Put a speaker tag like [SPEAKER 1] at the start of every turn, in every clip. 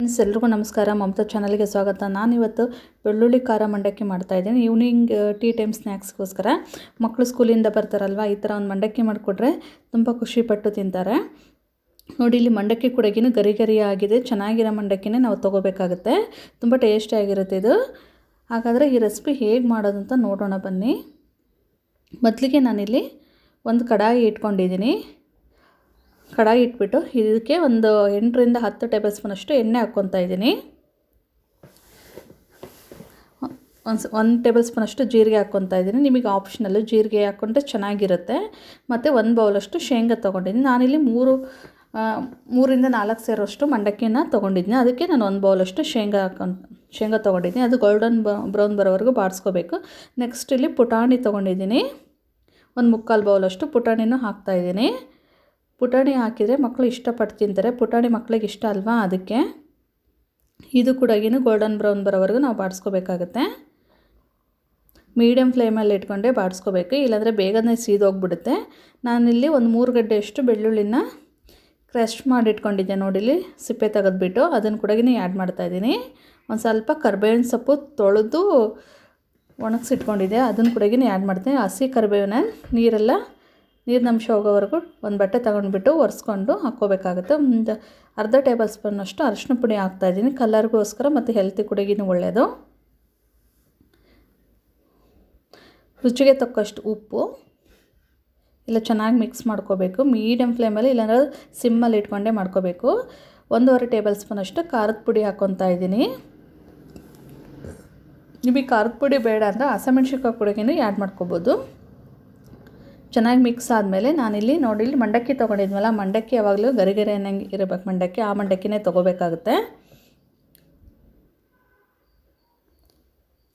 [SPEAKER 1] Friends, ಎಲ್ರಿಗೂ ನಮಸ್ಕಾರ. ಮಮತಾ ಚಾನಲ್ಗೆ ಸ್ವಾಗತ. ನಾನಿವತ್ತು ಬೆಳ್ಳುಳ್ಳಿ ಖಾರ ಮಂಡಕ್ಕಿ ಮಾಡ್ತಾಯಿದ್ದೀನಿ ಈವ್ನಿಂಗ್ ಟೀ ಟೈಮ್ ಸ್ನ್ಯಾಕ್ಸ್ಗೋಸ್ಕರ. ಮಕ್ಕಳು ಸ್ಕೂಲಿಂದ ಬರ್ತಾರಲ್ವ, ಈ ಥರ ಒಂದು ಮಂಡಕ್ಕಿ ಮಾಡಿಕೊಟ್ರೆ ತುಂಬ ಖುಷಿಪಟ್ಟು ತಿಂತಾರೆ. ನೋಡಿ, ಇಲ್ಲಿ ಮಂಡಕ್ಕಿ ಕೂಡಗಿನ ಗರಿ ಗರಿ ಆಗಿದೆ. ಚೆನ್ನಾಗಿರೋ ಮಂಡಕ್ಕಿನೇ ನಾವು ತೊಗೋಬೇಕಾಗುತ್ತೆ. ತುಂಬ ಟೇಸ್ಟಿಯಾಗಿರುತ್ತೆ ಇದು. ಹಾಗಾದರೆ ಈ ರೆಸಿಪಿ ಹೇಗೆ ಮಾಡೋದು ಅಂತ ನೋಡೋಣ ಬನ್ನಿ. ಮೊದಲಿಗೆ ನಾನಿಲ್ಲಿ ಒಂದು ಕಡಾಯಿ ಇಟ್ಕೊಂಡಿದ್ದೀನಿ. ಕಡಾಯಿ ಇಟ್ಬಿಟ್ಟು ಇದಕ್ಕೆ ಒಂದು ಎಂಟರಿಂದ ಹತ್ತು ಟೇಬಲ್ ಸ್ಪೂನಷ್ಟು ಎಣ್ಣೆ ಹಾಕ್ಕೊತಾ ಇದ್ದೀನಿ. ಒಂದು ಒಂದು ಟೇಬಲ್ ಸ್ಪೂನಷ್ಟು ಜೀರಿಗೆ ಹಾಕ್ಕೊತಾ ಇದ್ದೀನಿ. ನಿಮಗೆ ಆಪ್ಷನಲ್ಲು ಜೀರಿಗೆ ಹಾಕ್ಕೊಂಡ್ರೆ ಚೆನ್ನಾಗಿರುತ್ತೆ. ಮತ್ತು ಒಂದು ಬೌಲಷ್ಟು ಶೇಂಗಾ ತೊಗೊಂಡಿದ್ದೀನಿ. ನಾನಿಲ್ಲಿ ಮೂರು ಮೂರಿಂದ ನಾಲ್ಕು ಸೇರೋಷ್ಟು ಮಂಡಕ್ಕಿನ ತೊಗೊಂಡಿದ್ದೀನಿ. ಅದಕ್ಕೆ ನಾನು ಒಂದು ಬೌಲಷ್ಟು ಶೇಂಗಾ ಹಾಕೊಂಡು ಶೇಂಗಾ ತೊಗೊಂಡಿದ್ದೀನಿ. ಅದು ಗೋಲ್ಡನ್ ಬ್ರೌನ್ ಬರೋವರೆಗೂ ಬಾಡಿಸ್ಕೋಬೇಕು ನೆಕ್ಸ್ಟ್ ಇಲ್ಲಿ ಪುಟಾಣಿ ತೊಗೊಂಡಿದ್ದೀನಿ. ಒಂದು ಮುಕ್ಕಾಲು ಬೌಲಷ್ಟು ಪುಟಾಣಿನೂ ಹಾಕ್ತಾಯಿದ್ದೀನಿ ಪುಟಾಣಿ ಹಾಕಿದರೆ ಮಕ್ಕಳು ಇಷ್ಟಪಟ್ಟು ತಿಂತಾರೆ. ಪುಟಾಣಿ ಮಕ್ಕಳಿಗೆ ಇಷ್ಟ ಅಲ್ವಾ? ಅದಕ್ಕೆ ಇದು ಕೂಡ ಗೋಲ್ಡನ್ ಬ್ರೌನ್ ಬರೋವರೆಗೂ ನಾವು ಬಾಡಿಸ್ಕೋಬೇಕಾಗತ್ತೆ. ಮೀಡಿಯಮ್ ಫ್ಲೇಮಲ್ಲಿ ಇಟ್ಕೊಂಡೆ ಬಾಡಿಸ್ಕೋಬೇಕು. ಇಲ್ಲಾಂದರೆ ಬೇಗನೆ ಸೀದೋಗ್ಬಿಡುತ್ತೆ. ನಾನಿಲ್ಲಿ ಒಂದು ಮೂರು ಗಡ್ಡೆಯಷ್ಟು ಬೆಳ್ಳುಳ್ಳಿನ ಕ್ರಶ್ ಮಾಡಿ ಇಟ್ಕೊಂಡಿದ್ದೆ ನೋಡಿಲಿ ಸಿಪ್ಪೆ ತೆಗೆದುಬಿಟ್ಟು. ಅದನ್ನು ಕೂಡ ಆ್ಯಡ್ ಮಾಡ್ತಾಯಿದ್ದೀನಿ ಒಂದು ಸ್ವಲ್ಪ ಕರ್ಬೇವಿನ ಸೊಪ್ಪು ತೊಳೆದು ಒಣಗಿಸಿಟ್ಕೊಂಡಿದ್ದೆ. ಅದನ್ನು ಕೂಡ ಆ್ಯಡ್ ಮಾಡ್ತೀನಿ. ಹಸಿ ಕರಿಬೇವಿನ ನೀರೆಲ್ಲ ನೀರಿನ ಅಂಶ ಹೋಗೋವರೆಗೂ ಒಂದು ಬಟ್ಟೆ ತಗೊಂಡ್ಬಿಟ್ಟು ಒರೆಸ್ಕೊಂಡು ಹಾಕ್ಕೋಬೇಕಾಗುತ್ತೆ. ಒಂದು ಅರ್ಧ ಟೇಬಲ್ ಸ್ಪೂನಷ್ಟು ಅರಿಶಿನ ಪುಡಿ ಹಾಕ್ತಾಯಿದ್ದೀನಿ ಕಲರ್ಗೋಸ್ಕರ ಮತ್ತು ಹೆಲ್ತಿ ಕುಡಿಗಿನೂ ಒಳ್ಳೆಯದು ರುಚಿಗೆ ತಕ್ಕಷ್ಟು ಉಪ್ಪು. ಇಲ್ಲ ಚೆನ್ನಾಗಿ ಮಿಕ್ಸ್ ಮಾಡ್ಕೋಬೇಕು. ಮೀಡಿಯಮ್ ಫ್ಲೇಮಲ್ಲಿ ಇಲ್ಲಾಂದ್ರೆ ಸಿಮ್ಮಲ್ಲಿ ಇಟ್ಕೊಂಡೇ ಮಾಡ್ಕೋಬೇಕು. ಒಂದೂವರೆ ಟೇಬಲ್ ಸ್ಪೂನಷ್ಟು ಖಾರದ ಪುಡಿ ಹಾಕ್ಕೊತಾ ಇದ್ದೀನಿ. ನಿಮಗೆ ಖಾರದ ಪುಡಿ ಬೇಡ ಅಂದರೆ ಹಸಮೆಣ್ಸಿಕಾಯಿ ಪುಡಿಗಿನೂ ಆ್ಯಡ್ ಮಾಡ್ಕೋಬೋದು. ಚೆನ್ನಾಗಿ ಮಿಕ್ಸ್ ಆದಮೇಲೆ ನಾನಿಲ್ಲಿ ನೋಡಿ, ಇಲ್ಲಿ ಮಂಡಕ್ಕಿ ತೊಗೊಂಡಿದ್ವಲ್ಲ ಮಂಡಕ್ಕಿ ಯಾವಾಗಲೂ ಗರಿಗರಿ ಗರಿ ಅನ್ನಂಗೆ ಇರಬೇಕು ಮಂಡಕ್ಕಿ, ಆ ಮಂಡಕ್ಕಿನೇ ತೊಗೋಬೇಕಾಗುತ್ತೆ.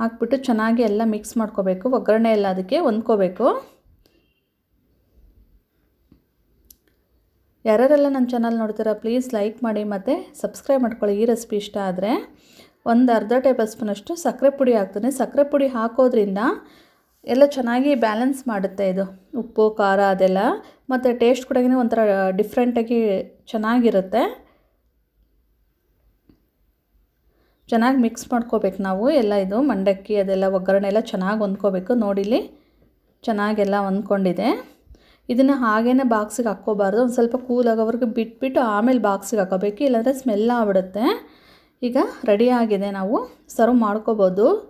[SPEAKER 1] ಹಾಕ್ಬಿಟ್ಟು ಚೆನ್ನಾಗಿ ಎಲ್ಲ ಮಿಕ್ಸ್ ಮಾಡ್ಕೋಬೇಕು, ಒಗ್ಗರಣೆ ಎಲ್ಲ ಅದಕ್ಕೆ ಹೊಂದ್ಕೋಬೇಕು. ಯಾರ್ಯಾರೆಲ್ಲ ನನ್ನ ಚಾನಲ್ ನೋಡ್ತೀರಾ ಪ್ಲೀಸ್ ಲೈಕ್ ಮಾಡಿ ಮತ್ತು ಸಬ್ಸ್ಕ್ರೈಬ್ ಮಾಡ್ಕೊಳ್ಳಿ, ಈ ರೆಸಿಪಿ ಇಷ್ಟ ಆದರೆ. ಒಂದು ಅರ್ಧ ಟೇಬಲ್ ಸ್ಪೂನಷ್ಟು ಸಕ್ಕರೆ ಪುಡಿ ಹಾಕ್ತೀನಿ. ಸಕ್ಕರೆ ಪುಡಿ ಹಾಕೋದ್ರಿಂದ ಎಲ್ಲ ಚೆನ್ನಾಗಿ ಬ್ಯಾಲೆನ್ಸ್ ಮಾಡುತ್ತೆ ಇದು. ಉಪ್ಪು, ಖಾರ ಅದೆಲ್ಲ. ಮತ್ತು ಟೇಸ್ಟ್ ಕೂಡ ಒಂಥರ ಡಿಫ್ರೆಂಟಾಗಿ ಚೆನ್ನಾಗಿರುತ್ತೆ. ಚೆನ್ನಾಗಿ ಮಿಕ್ಸ್ ಮಾಡ್ಕೋಬೇಕು ನಾವು ಎಲ್ಲ ಇದು. ಮಂಡಕ್ಕಿ ಅದೆಲ್ಲ, ಒಗ್ಗರಣೆ ಎಲ್ಲ ಚೆನ್ನಾಗಿ ಹೊಂದ್ಕೋಬೇಕು. ನೋಡಿಲಿ ಚೆನ್ನಾಗೆಲ್ಲ ಹೊಂದ್ಕೊಂಡಿದೆ. ಇದನ್ನು ಹಾಗೇ ಬಾಕ್ಸಿಗೆ ಹಾಕ್ಕೋಬಾರ್ದು. ಒಂದು ಸ್ವಲ್ಪ ಕೂಲ್ ಆಗೋವರೆಗೂ ಬಿಟ್ಬಿಟ್ಟು ಆಮೇಲೆ ಬಾಕ್ಸಿಗೆ ಹಾಕೋಬೇಕು. ಇಲ್ಲಾಂದರೆ ಸ್ಮೆಲ್ ಆಗ್ಬಿಡುತ್ತೆ. ಈಗ ರೆಡಿ ಆಗಿದೆ ನಾವು. ಸರ್ವ್ ಮಾಡ್ಕೋಬೋದು.